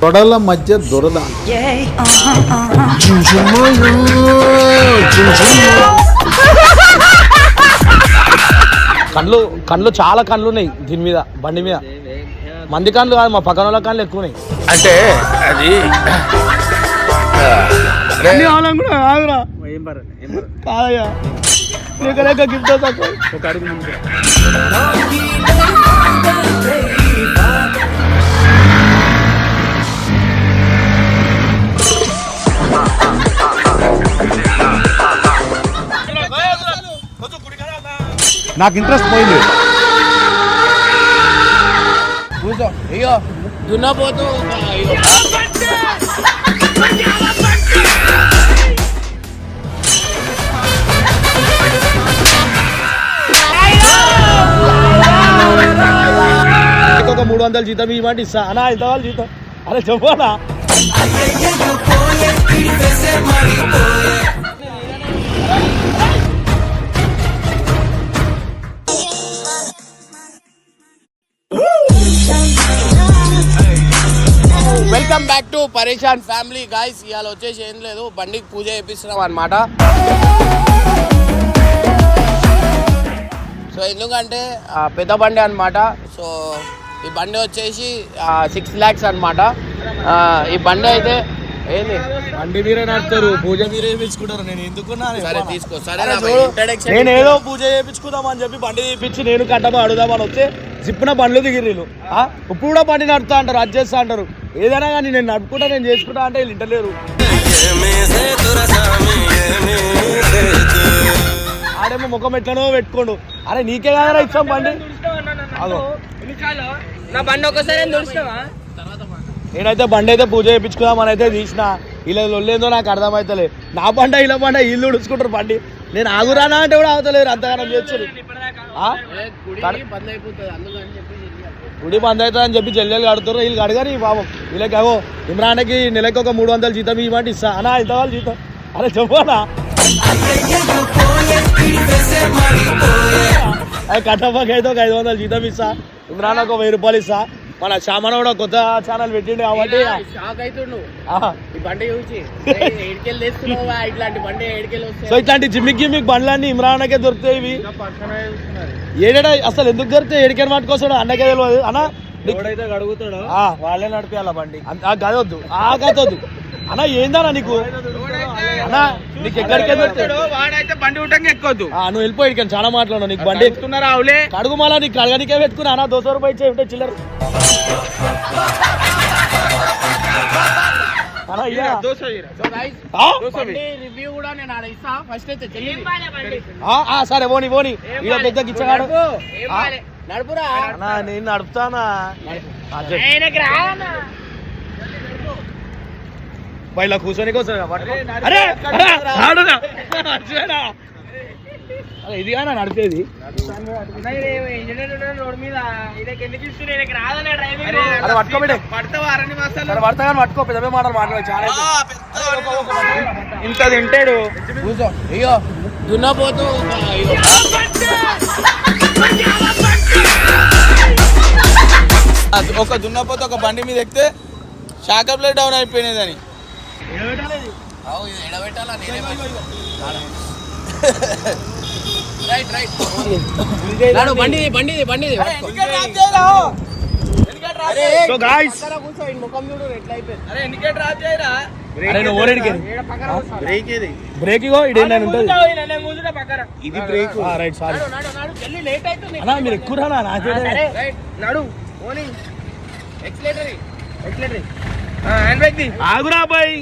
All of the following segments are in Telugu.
తొడల మధ్య దురద. కండ్లు కండ్లు చాలా కండ్లు ఉన్నాయి దీని మీద బండి మీద. మంది కండ్లు కాదు మా పక్కన వాళ్ళ కండ్లు ఎక్కువ ఉన్నాయి. అంటే అది కాదయ్యా. గిఫ్ట్ ఒక అడుగు నాకు ఇంట్రెస్ట్ పోయింది. అయ్యో. దున్నపోతూ ఒక మూడు వందల జీతం ఇవ్వండి ఇస్తా అన్నా ఎంత వాళ్ళు జీతం. అరే చెప్పనా? Welcome back to Pareshan family guys ఇవాళ వచ్చేసి ఏం లేదు బండికి పూజ చేపిస్తున్నాం అనమాట సో ఎందుకంటే పెద్ద బండి అనమాట సో ఈ బండి వచ్చేసి సిక్స్ ల్యాక్స్ అనమాట ఈ బండి అయితే బండి మీరే నడుపుతారు పూజ మీరే చేయించుకుంటారు నేను ఎందుకున్నా? సరే తీసుకో సరే నేను ఏదో పూజ చేయించుకుందాం అని చెప్పి బండి తీపిచ్చి నేను కట్టమా అడుగుదామని వస్తే జిప్పున బండ్లు దిగిర్రు. ఇప్పుడు కూడా బండి నడుపుతా అంటారు అది చేస్తా అంటారు. ఏదైనా కానీ నేను నడుపుకుంటా నేను చేసుకుంటా అంటే వీళ్ళు ఇంటలేరు. ఆడేమో ముఖం ఎట్లనో పెట్టుకోండు. అరే నీకే కదా ఇచ్చాం బండి? అదో నా బండి ఒక్కసారి చూసినావా నేనైతే బండి అయితే పూజ చేయించుకుందామని అయితే తీసిన. ఇలా లొల్లేందో నాకు అర్థమవుతలే నా బండ ఇలా బండ ఇల్లు ఉడుచుకుంటారు బండి. నేను ఆగురానా అంటే కూడా అవతలేరు అంతగానం చేస్తారు ఆ? గుడి బంద్ అవుతుంది అని చెప్పి జల్లెలు కడుతున్నారు వీళ్ళు కడగారు ఈ పాపం. వీళ్ళకి అవో ఇమ్రాన్కి నెలకి ఒక మూడు వందల జీతం ఇవ్వండి ఇస్తా. అన్నా ఇంత వాళ్ళు జీతం? అరే చెప్పనా? కట్టపకి అయితే ఒక ఐదు వందలు జీతం ఇస్తా. ఇమ్రాన్ ఒక వెయ్యి రూపాయలు ఇస్తా. మన శ్యామన కూడా కొత్త ఛానల్ పెట్టిండు కాబట్టి షాక్ అవుతుండు. ఈ బండి చూసి. ఇట్లాంటి బండి సో ఇట్లాంటి జిమ్మిక్ గిమ్మిక్ బండ్లన్నీ ఇమ్రాన్కే దొరుకుతాయి ఇవి. ఏడేడా అసలు ఎందుకు దొరికితే ఏడికని పట్టుకోసాడు అన్నకే తెలియదు. అన్న ఎవడైతే అడుగుతాడో ఆ, వాళ్ళే నడిపేయాల బండి. గదొద్దు ఆ గదొద్దు అన్న ఏందన్నా నీకు? నీకు ఎక్కడికే దొరుకుతాడు వాడైతే బండి ఉండగా ఎక్కొద్దు. ఆ, నువ్వు వెళ్ళిపోయి ఇక్కడ చాలా మాట్లాడు నీకు బండి ఎక్కుతున్నారా అవులే కడుగు నీకు కడగనికే పెట్టుకున్నా. అన్న దోశ రూపాయి ఇచ్చే ఉంటే చిల్లర. సరే పోని పోని. ఇక పెద్ద గిచ్చగాడు. నడుపురా. అన్న నేను నడుపుతానా? బయట కూర్చొని కోసం అరే ఆడునా. ఇది కానా నడిపేది పడతా కానీ పట్టుకో పెద్ద మాటలు మాట్లాడు చాలా ఇంత తింటాడు కూర్చో అయ్యో దున్నపోతూ. ఒక దున్నపోతే ఒక బండి మీద ఎక్కితే షాకర్ ప్లేట్ డౌన్ అయిపోయినదని ఎడబెట్టాలా? నేనే రైట్ రైట్ బండిది బండిది అరే సో గాయ్స్ బ్రేక్ ఇది బ్రేక్ ఇగో పక్కన. ఇది బ్రేక్ రైట్ సారీ నాడు నాడు నాడు జల్లి లేట్ అవుతుంది. అన్నా మీరు ఎక్కువ రానా? నడు ఓని ఎక్స్లేటరీ ది ఆగురా బాయ్.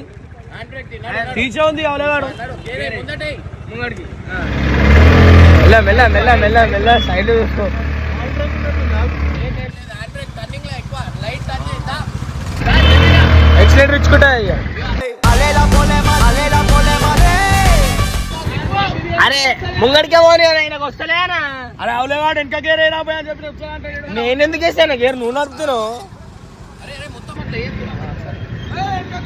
తీసే ఉంది అవలేవాడు మెల్ల మెల్ల మెల్ల మెల్ల మెల్ల సైడ్ చూసుకో. ఎక్సిలేటర్ ఇచ్చుకుంటా ఇక. అరే ముంగడికే పోనీ ఆయనకు వస్తలేనా అరే అవలేవాడు వెనకకే రేనా పోయి అని చెప్పి నేను ఎందుకు వేసాను? గేర్ నువ్వు నడుపుతున్నావు అరే అరే మొత్తం అట్లా ఏం కడి కడి రాడు రాడు క్రేజీ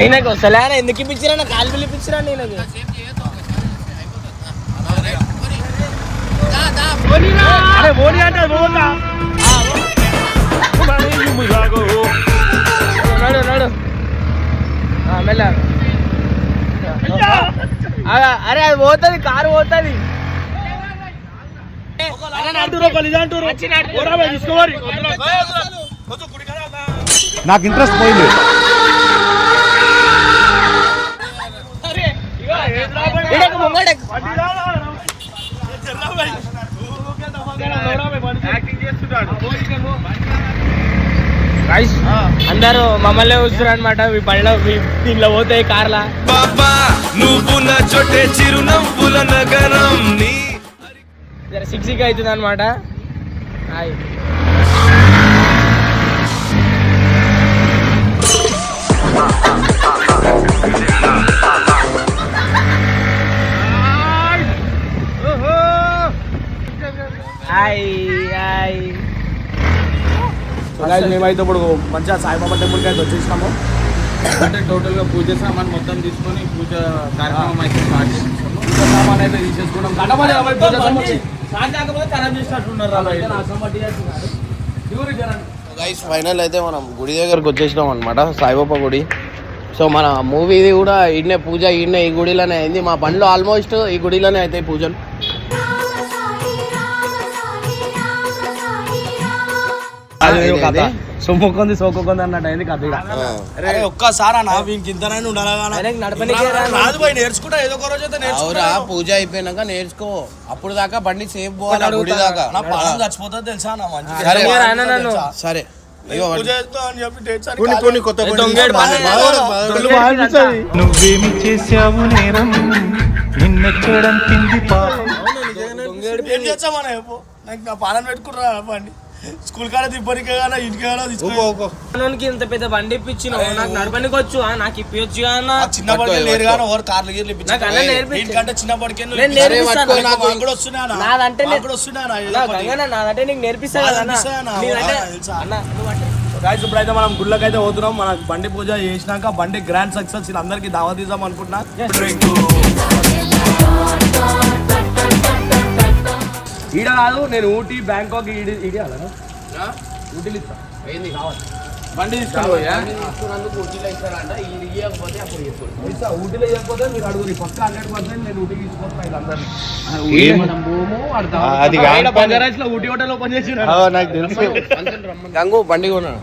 నేనకు వస్తలేనా ఎందుకు ఇప్పించిరా? నా కాలు నేను. ఓని అంటే పోతా. నడు నడు ఆ, మెల్ల. ఆ, అరే అది పోతుంది కారు పోతుంది. నాకు ఇంట్రెస్ట్ పోయింది. అందరూ మమ్మల్ని వస్తున్నారు అనమాట మీ బండిలో మీ దీనిలో పోతాయి కార్లా. బాబా నువ్వు నా చోటే చిరునవ్వుల నగరం. నీ సిక్స్ సిక్ అవుతుంది అనమాట హాయ్ హాయ్ మేమైతే ఇప్పుడు మంచిగా సాయిబాబా టెంపుల్కి అయితే వచ్చేసినాము. అంటే టోటల్గా పూజ సామాన్ మొత్తం తీసుకొని పూజ కార్యక్రమం అయితే స్టార్ట్ చేసేసాము పూజ సామాన్ అయితే తీసేసుకున్నాం. కట్టమని ఎవరు పూజ సామాన్ గైస్ ఫైనల్ అయితే మనం గుడి దగ్గరకు వచ్చేసినాం అనమాట సాయిబాబా గుడి. సో మన మూవీది కూడా ఈడనే పూజ ఈడనే ఈ గుడిలోనే అయింది. మా బండ్లో ఆల్మోస్ట్ ఈ గుడిలోనే అవుతాయి పూజలు. అది. సొమ్ముకుంది సోకొంది అన్నట్టు అయింది కథ. అరే ఒక్కసారి అన్న వీనికి ఇంతనైనా ఉండాలి రాదు. పోయి నేర్చుకుంటా ఏదో ఒక రోజు అయితే అవురా పూజ అయిపోయినాక నేర్చుకో. అప్పుడు దాకా బండి సేఫ్ పోవాలి గుడి దాకా. నా పాపం చచ్చిపోతుంది తెలుసా నా మంచి సరే. నువ్వేమి చేశావు నేరం? నిన్నెక్కడం కింది పా ఏం చేస్తామన్న చెప్పు. నాకు నా పాలన పెట్టుకుంటారా బండి? స్కూల్ కాడ దిబ్బరికి కానీ ఇంటికి కానీ తీసుకో మనోనికి ఇంత పెద్ద బండి ఇప్పించిన నాకు నడపనికి వచ్చు నాకు ఇప్పించు అన్న. చిన్న బడికి లేరు కానీ ఎవరు కార్లు గీర్లు నాకు అన్న నేర్పించు. ఇంటికంటే చిన్న నేర్పిస్తాను. వస్తున్నా నాదంటే నాదంటే నీకు నేర్పిస్తా బాగా కదా అన్న. అనిపిస్తాయి అన్న. నీదంటే బాగా తెలుసా? అన్న నువ్వు అంటే గాయస్ ఇప్పుడైతే మనం గుళ్ళకి అయితే పోతున్నాం. మన బండి పూజ చేసినాక బండి గ్రాండ్ సక్సెస్ అందరికి దావా తీద్దాం అనుకుంటున్నా ఈడ కాదు నేను ఊటీ బ్యాంకాక్ ఈడి ఊటీలు ఇస్తా. ఏంది? బండి తీసుకుపోయా బండి తీసుకున్నందుకు ఊటీలో ఇస్తారంట. ఇది ఇవ్వకపోతే అప్పుడు చెప్పుడు ఇస్తా. ఊటీలో ఇవ్వకపోతే మీరు అడుగురి. పక్క హండ్రెడ్ పర్సెంట్ నేను ఊటీకి తీసుకొస్తాను వీళ్ళందరినీ. మనం భూము అది కాదు పని. బంజారాస్లో ఊటీ హోటల్ ఓపెన్ చేసిన ఆ, నాకు తెలుసు. గంగు బండి కొన్నాడు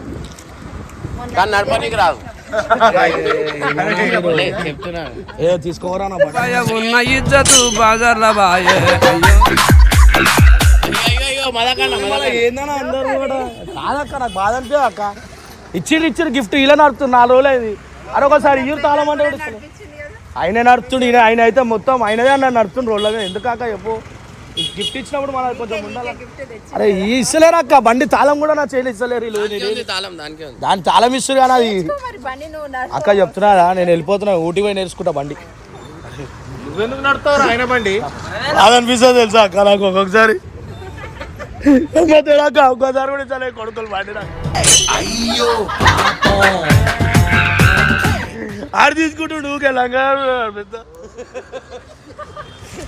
కానీ నడపనికి రాదు. లే, చెప్తున్నాను ఏ తీసుకోవరా నా బండి? ఉన్న ఇజ్జతు బాజార్ల బాయే ఏందన్నా అందరూ కూడా. కాదక్క నాకు బాధ అక్క. ఇచ్చిర్రు ఇచ్చిర్రు గిఫ్ట్ ఇలా నడుపుతుంది నాలుగు రోజులు అయింది. అరే ఒకసారి ఇయ్యూరు తాళం అంటే. ఆయనే నడుపుతుండు ఈయన ఆయన అయితే మొత్తం ఆయనదే అన్న నడుపుతుండు రోడ్ల మీద. ఎందుకు అక్క చెప్పు? గిఫ్ట్ ఇచ్చినప్పుడు మనకు కొంచెం ఉండాలి? అరే ఈ ఇస్తలేరు అక్క. బండి తాళం కూడా నా చేయలేదు ఇస్తలేరు వీళ్ళు. నేను- ఉంది తాళం దానికే ఉంది. దాని తాళం ఇస్తారు కానీ అది. అక్క చెప్తున్నారా నేను వెళ్ళిపోతున్నా ఊటీ పోయి నేర్చుకుంటా బండి. నువ్వెందుకు నడుతావు ఆయన బండి? అదనిపిస్తుంది తెలుసా? అక్క నాకు ఒక్కొక్కసారి. అక్క ఒక్కసారి కూడా ఇచ్చలే కొడుకులు బండి అయ్యో ఆడు తీసుకుంటుండు ఊకే లంగా పెద్ద.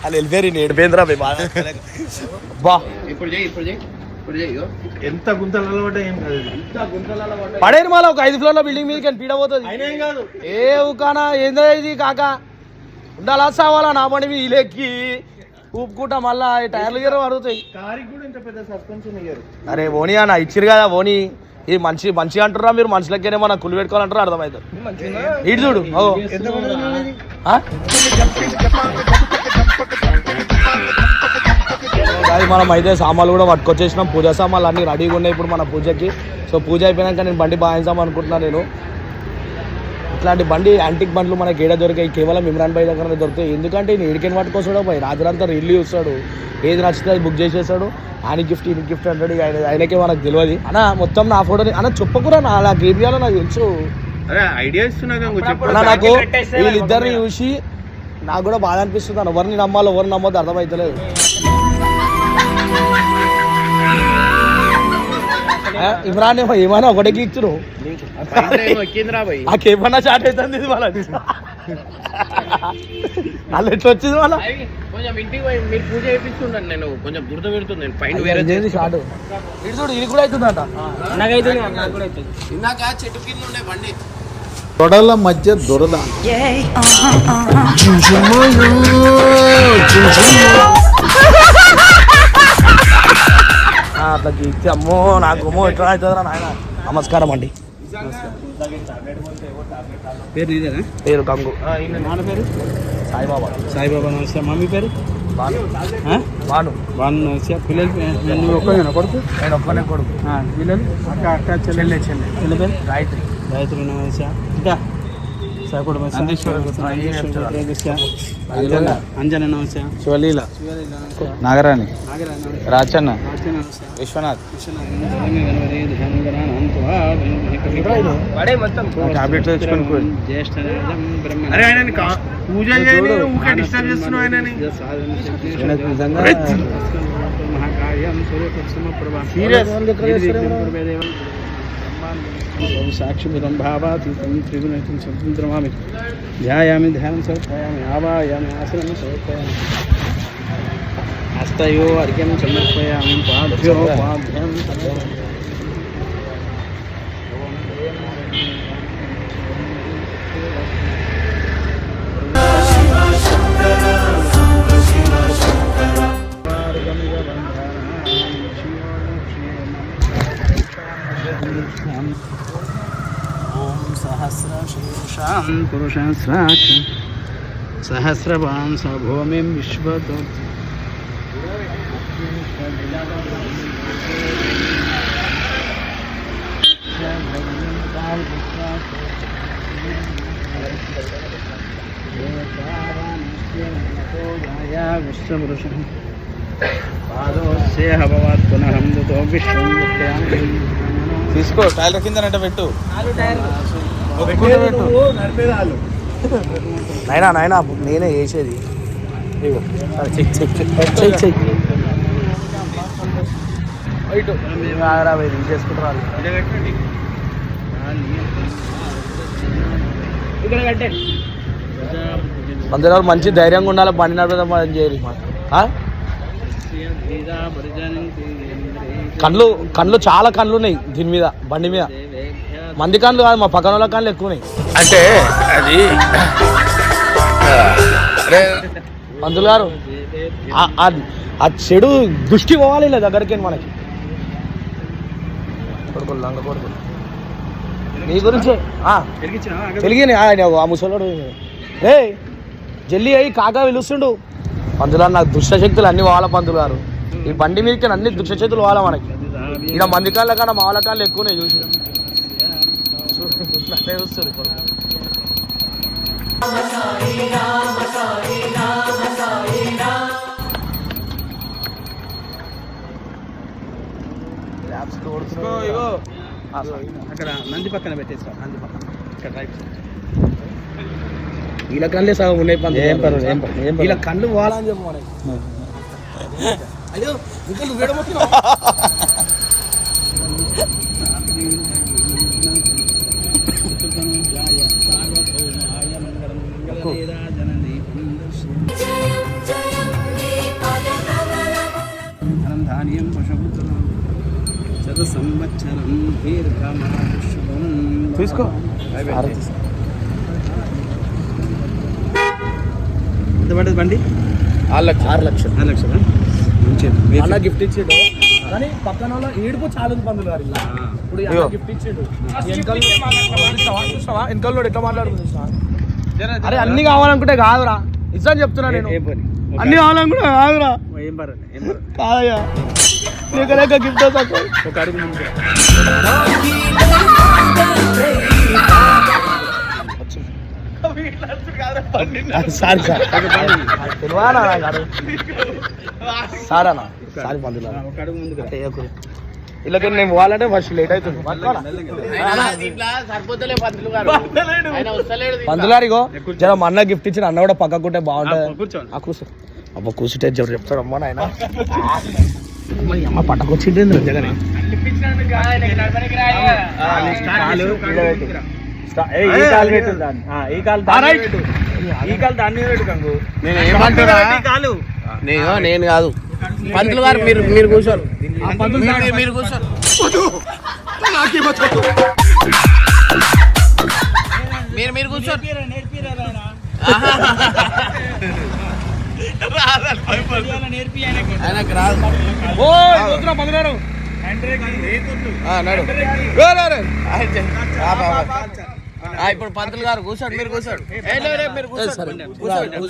వాళ్ళు వెళ్ళిపోయారు నేను మేము బా. ఇప్పుడు చేయి ఇప్పుడు చేయి ఇప్పుడు చేయి ఇగో. ఎంత గుంతలు అలవాటు ఏం కాదు. పడేరు మళ్ళీ ఒక ఐదు ఫ్లోర్ల బిల్డింగ్ మీద పీడ పోతుంది. కాదు. ఏ ఊకానా ఏందో ఇది కాక. ఉండాలా? సావాలా? నా మీద ఇలెక్కి. ఊపుకుంటా మళ్ళా ఈ టైర్లు గిర. అడుగుతాయి అరే ఓని అన్న ఇచ్చిరు కదా ఓని. ఇది మంచి మంచి అంటారా మీరు? మనుషులకేనే మన కుళ్ళు పెట్టుకోవాలంటారా? అర్థమవుతుంది ఇటు చూడు? అది మనం అయితే సామాన్లు కూడా పట్టుకొచ్చేసినాం. పూజ సామాన్లు అన్ని రెడీగా ఉన్నాయి ఇప్పుడు మన పూజకి. సో పూజ అయిపోయినాక నేను బండి బాధించాం అనుకుంటున్నాను నేను. ఇట్లాంటి బండి యాంటిక్ బండ్లు మనకి ఏడ దొరికాయి? కేవలం ఇమ్రాన్ భాయ్ దగ్గర దొరుకుతాయి. ఎందుకంటే ఈయన ఏడికెన్ పట్టుకొస్తాడో పోయి రాత్రంతా రిల్లీ వస్తాడు ఏది నచ్చితే అది బుక్ చేసేస్తాడు. ఆయన గిఫ్ట్ ఈయన గిఫ్ట్ అంటాడు. ఆయన ఆయనకే మనకు తెలియదు. అన్న మొత్తం నా ఫోటోని అన్న చెప్పకురా నా నాకు ఏం చేయాలో నాకు తెలుసు. అరే ఐడియా ఇస్తున్నా నాకు వీళ్ళిద్దరిని చూసి నాకు కూడా బాధ అనిపిస్తుంది. అన్న ఎవరిని నమ్మాలో ఎవరిని నమ్మొద్దు అర్థమవుతలేదు ఇమ్రాన్ ఏమో ఏమైనా ఒకటే భయ్ ఆ కేమన్నా స్టార్ట్ అవుతుంది ఇది మళ్ళీ. వాళ్ళు ఎట్లా వచ్చింది మళ్ళీ? కొంచెం ఇంటికి పోయి మీరు పూజ చేయించుండండి నేను కొంచెం దురద పెడుతుంది నేను పైన వేరే షార్ట్ ఇటు చూడు ఇది కూడా అవుతుందంట. ఇందాక చెట్టు కింద ఉండే బండి. తొడల మధ్య దురద. గీక్తే అమ్మో నాకు అమ్మో ఎట్లా అవుతుందిరా నాయన. నమస్కారం అండి. పేరు పేరు గంగు. నాన్న పేరు? సాయిబాబా. సాయిబాబా నమస్తే మమ్మీ పేరు? బాను. వాళ్ళు నమస్తే. పిల్లలు నువ్వు ఒక్కడేనా కొడుకు? నేను ఒక్కనే కొడుకు. పిల్లలు? అక్క అక్క చెల్లె చెల్లె. చెల్లె పేరు? గాయత్రి. గాయత్రి నమస్తే. ఇంకా? శివలీల. నాగరాణి. రాచన్న. విశ్వనాథ్. టాబ్లెట్ తెచ్చుకొని పోయి. అరే ఆయన పూజ సాక్షిమిదం భావాతీతం త్రిగుణితం స్వతంత్రమామి. ధ్యాయామి ధ్యానం సమర్పయామి ఆవాయామి ఆసనం సమర్పయామి. హస్తయో అర్ఘ్యం సమర్పయామి పాద్యో పాద్యం సమర్పయామి. పురుషస్రాక్ష సహస్రవాన్ స భూమిం విశ్వతో విశ్వపురుషం పాదోస్యేహ భవాత్ పునః విక్రయామి తీసుకో టైలర్ కింద పెట్టు. నాయనా నాయనా నేనే చేసేది. చెక్ చెక్ చెక్ చెక్ అందరూ మంచి ధైర్యంగా ఉండాలి బండి నడపడం మనం చేయాలి. ఆ? కళ్ళు కళ్ళు చాలా కళ్ళు ఉన్నాయి దీని మీద బండి మీద. మంది కళ్ళు కాదు మా పక్కన వాళ్ళ కళ్ళు ఎక్కువ అంటే అది పంతులు గారు ఆ- చెడు దృష్టి పోవాలి ఇలా దగ్గరికి మనకి? కొడుకులు లంగ కొడుకులు. నీ గురించి తెలియని ఆయన ఆ ముసలోడు. ఏ జల్లి అయ్యి కాకా పిలుస్తుండు. పంతులు గారు నాకు దుష్టశక్తులు అన్ని వాళ్ళ పంతులు గారు. ఈ బండి మీదకి అన్ని దుష్టశక్తులు వాళ్ళ మనకి. ఇక్కడ మంది కాళ్ళ కన్నా మా వాళ్ళ కాళ్ళు ఎక్కువనే చూసి. అట్లే చూస్తారు ఇప్పుడు. అక్కడ నంది పక్కన పెట్టేసుకో నంది పక్కన ఇక్కడ రైట్ వీళ్ళ కళ్ళే సగం ఉన్నాయి పని ఏం పని ఏం వీళ్ళ కళ్ళు పోవాలని చెప్పు అయ్యో ఇంకా నువ్వు వేడమొత్తున్నావు ధాన్యం సంవత్సరం తీసుకో. ఎంత పడ్డది బండి? ఆరు లక్షలు. ఆరు లక్షలు. నాలుగు లక్షలా? మంచిది అన్న గిఫ్ట్ ఇచ్చిండు. కానీ పక్కన వాళ్ళ ఏడుపు చాలా పంతులు గారు ఇలా ఇప్పుడు అన్న గిఫ్ట్ ఇచ్చిండు. వెనకాల ఎట్లా మాట్లాడుతుంది? చూస్తావా? అరే అన్ని కావాలనుకుంటే కాదురా. నిజం చెప్తున్నా నేను. అన్ని కావాలనుకుంటే కాదురా. ఏం పర్వాలేదు కాదయ్యా. నీకు లేక గిఫ్ట్ ఒక అడుగు ముందు సారీ సార్. అడుగు సార్ అన్న వీళ్ళకి నేను పోవాలంటే ఫస్ట్ లేట్ అవుతుంది. పంతులారిగో జర మా అన్న గిఫ్ట్ ఇచ్చిన అన్న కూడా పక్కకుంటే ఆ, బాగుంటుంది ఆ కూర్చో. అబ్బా కూర్చుంటే జర చెప్తాడు అమ్మ నాయన? అమ్మ జగనే. ఈ కాలు పెట్టు దాన్ని. ఆ, ఈ కాలు దాన్ని పెట్టు. ఈ కాలు దాని మీద పెట్టు కంగు. నేను ఏమంటున్నా నేను నేను కాదు. పంతులు గారు మీరు మీరు కూర్చోరు. మీరు- కూర్చోరు. మీరు మీరు కూర్చోరు. ఆయనకు. రాదు. ఆ, నడు. ఇప్పుడు పంతులు గారు కూర్చోండి మీరు కూర్చోండి.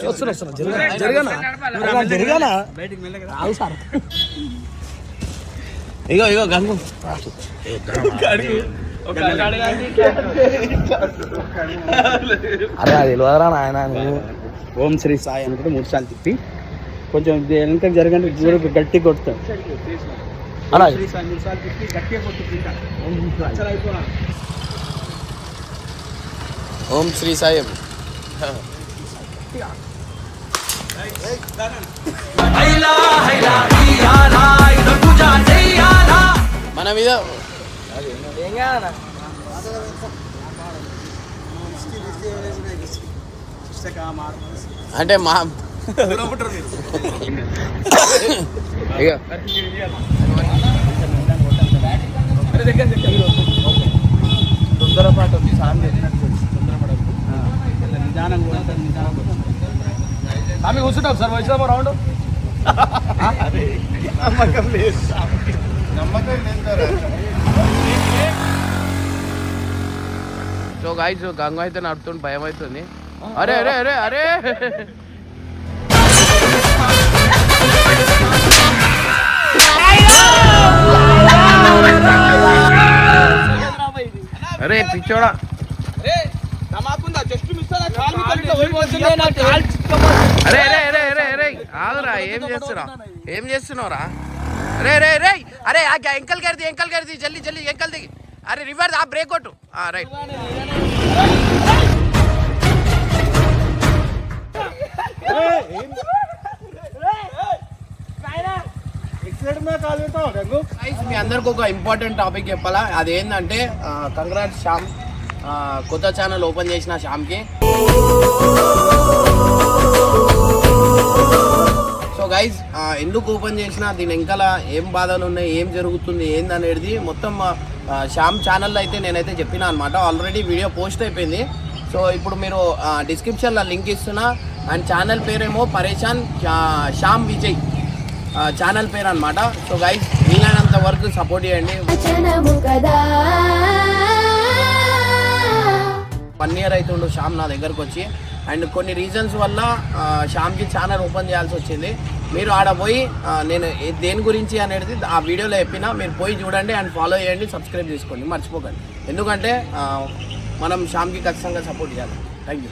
వస్తున్నా వస్తున్నా జరగనా? జరగనా? సార్. ఇగో ఇగో గంగు. అరే అది తెలియదురా నాయన ఓం శ్రీ సాయి అనుకుంటే మూడు సార్లు తిప్పి కొంచెం వెనక జరగండి కూడా గట్టి కొడతాం. అలా శ్రీ సాయి మూడు సార్లు తిప్పి గట్టిగా కొట్టుకుంటా ఓం శ్రీ సాయం. మన మీద అంటే మా ఇక తొందరపాటు ఉంది సాయం చేసినట్టు నిదానం కూడా ఆమె కూర్చుంటాం సార్ వచ్చినామా రౌండ్. సో గాయస్ గంగ అయితే నడుతుంటే భయం అవుతుంది. అరే అరే అరే అరే. అరే పిచ్చోడా. అరే అరే అరే అరే అరే ఆగురా ఏం చేస్తున్నా ఏం చేస్తున్నావురా? అరే అరే అరే అరే ఆ ఎంకల్ గడిది ఎంకల్ గడిది జల్లి జల్లి ఎంకల్ దిగి అరే రివర్స్ ఆ బ్రేక్ కొట్టు. రైట్. మీ అందరికి ఒక ఇంపార్టెంట్ టాపిక్ చెప్పాలా? అదేంటంటే కంగ్రాట్స్ శ్యామ్ కొత్త ఛానల్ ఓపెన్ చేసిన శ్యామ్కి. సో గైజ్ ఎందుకు ఓపెన్ చేసిన దీని వెనకాల ఏం బాధలు ఉన్నాయి ఏం జరుగుతుంది ఏందనేది మొత్తం శ్యామ్ ఛానల్లో అయితే నేనైతే చెప్పిన అనమాట ఆల్రెడీ వీడియో పోస్ట్ అయిపోయింది. సో ఇప్పుడు మీరు డిస్క్రిప్షన్లో లింక్ ఇస్తున్నా. అండ్ ఛానల్ పేరేమో పరేషాన్ శ్యామ్ విజయ్. ఛానల్ పేరు అనమాట సో గైజ్ వీలైనంత వరకు సపోర్ట్ చేయండి. కదా. వన్ ఇయర్ అవుతుండు శ్యామ్ నా దగ్గరకు వచ్చి. అండ్ కొన్ని రీజన్స్ వల్ల శ్యామ్కి ఛానల్ ఓపెన్ చేయాల్సి వచ్చింది. మీరు ఆడ పోయి నేను దేని గురించి అనేది ఆ వీడియోలో చెప్పిన మీరు పోయి చూడండి అండ్ ఫాలో చేయండి సబ్స్క్రైబ్ చేసుకోండి. మర్చిపోకండి. ఎందుకంటే మనం శ్యామ్కి ఖచ్చితంగా సపోర్ట్ చేయాలి. Thank you